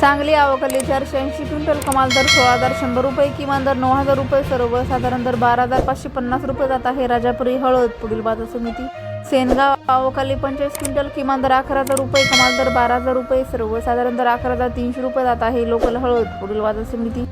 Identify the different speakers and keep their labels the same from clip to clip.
Speaker 1: सांगली आवकली चारशे ऐंशी क्विंटल कमाल दर सोळा हजार शंभर रुपये किमान दर नऊ हजार रुपये सर्वसाधारण दर बारा हजार पाचशे पन्नास रुपये जात आहे. राजापुरी हळद पुढील बाजार समिती. सेनगाव आवकाली पंचेचाळीस क्विंटल किमान दर अकरा हजार रुपये कमाल दर बारा हजार रुपये सर्वसाधारण दर अकरा हजार तीनशे रुपये जात आहे. लोकल हळद पुढील बाजार समिती.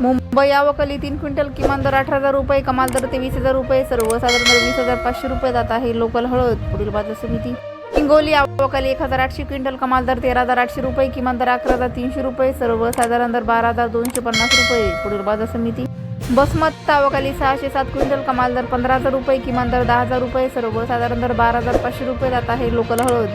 Speaker 1: मुंबई आवकली तीन क्विंटल किमान दर अठरा हजार रुपये कमाल दर तेवीस हजार रुपये सर्वसाधारण दर वीस हजार पाचशे रुपये जात आहे. लोकल हळद पुढील बाजार समिती. हिंगोली आवकाली एक हजार आठशे क्विंटल कमाल दर तेरा हजार आठशे रुपये किमान दर अकरा हजार तीनशे रुपये सर्वसाधारण दर बारा हजार दोनशे पन्नास रुपये. पुढील बाजार समिती. बसमत तावकाली सहाशे सात क्विंटल कमाल दर पंधरा हजार रुपये किमान दर दहा हजार रुपये सर्वसाधारण दर बारा हजार पाचशे रुपये जात आहे लोकल हळद.